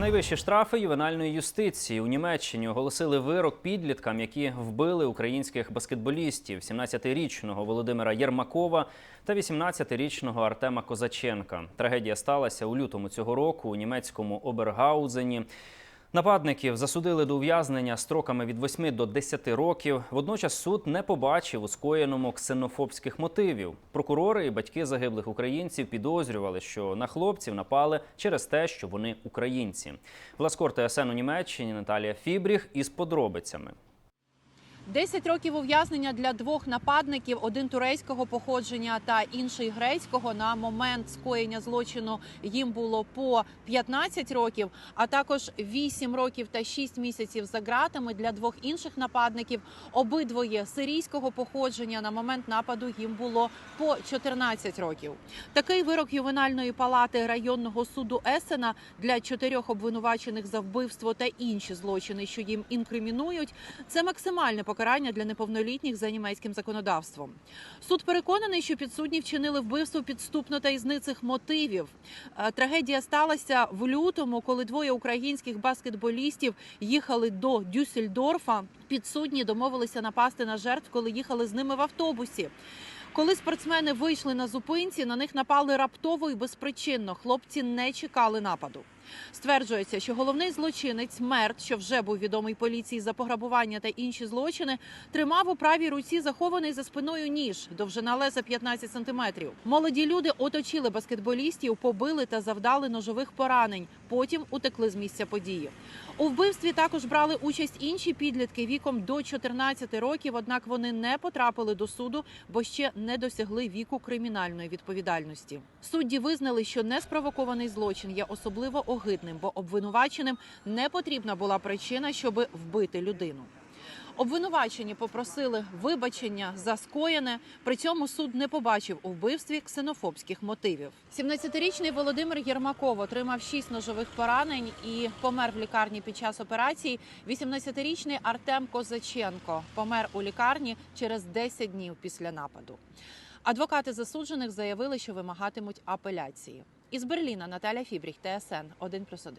Найвищі штрафи ювенальної юстиції у Німеччині оголосили вирок підліткам, які вбили українських баскетболістів 17-річного Володимира Єрмакова та 18-річного Артема Козаченка. Трагедія сталася у лютому цього року у німецькому Обергаузені. Нападників засудили до ув'язнення строками від 8 до 10 років. Водночас суд не побачив у скоєному ксенофобських мотивів. Прокурори і батьки загиблих українців підозрювали, що на хлопців напали через те, що вони українці. Власкор ТСН Німеччині Наталія Фібріх із подробицями. 10 років ув'язнення для двох нападників: один турецького походження та інший грецького. На момент скоєння злочину їм було по 15 років, а також 8 років та 6 місяців за ґратами для двох інших нападників. Обидвоє сирійського походження. На момент нападу їм було по 14 років. Такий вирок ювенальної палати районного суду Есена для чотирьох обвинувачених за вбивство та інші злочини, що їм інкримінують, це максимальне покарання для неповнолітніх за німецьким законодавством. Суд переконаний, що підсудні вчинили вбивство підступно та із ницих мотивів. Е, Трагедія сталася в лютому, коли двоє українських баскетболістів їхали до Дюссельдорфа. Підсудні домовилися напасти на жертв, коли їхали з ними в автобусі. Коли спортсмени вийшли на зупинці, на них напали раптово і безпричинно. Хлопці не чекали нападу. Стверджується, що головний злочинець Мерт, що вже був відомий поліції за пограбування та інші злочини, тримав у правій руці захований за спиною ніж, довжина леза 15 сантиметрів. Молоді люди оточили баскетболістів, побили та завдали ножових поранень. Потім утекли з місця події. У вбивстві також брали участь інші підлітки віком до 14 років. Однак вони не потрапили до суду, бо ще не досягли віку кримінальної відповідальності. Судді визнали, що неспровокований злочин є особливо огидним, бо обвинуваченим не потрібна була причина, щоби вбити людину. Обвинувачені попросили вибачення за скоєне. При цьому суд не побачив у вбивстві ксенофобських мотивів. 17-річний Володимир Єрмаков отримав 6 ножових поранень і помер в лікарні під час операції. 18-річний Артем Козаченко помер у лікарні через 10 днів після нападу. Адвокати засуджених заявили, що вимагатимуть апеляції. Із Берліна Наталя Фібріх, ТСН 1+,1.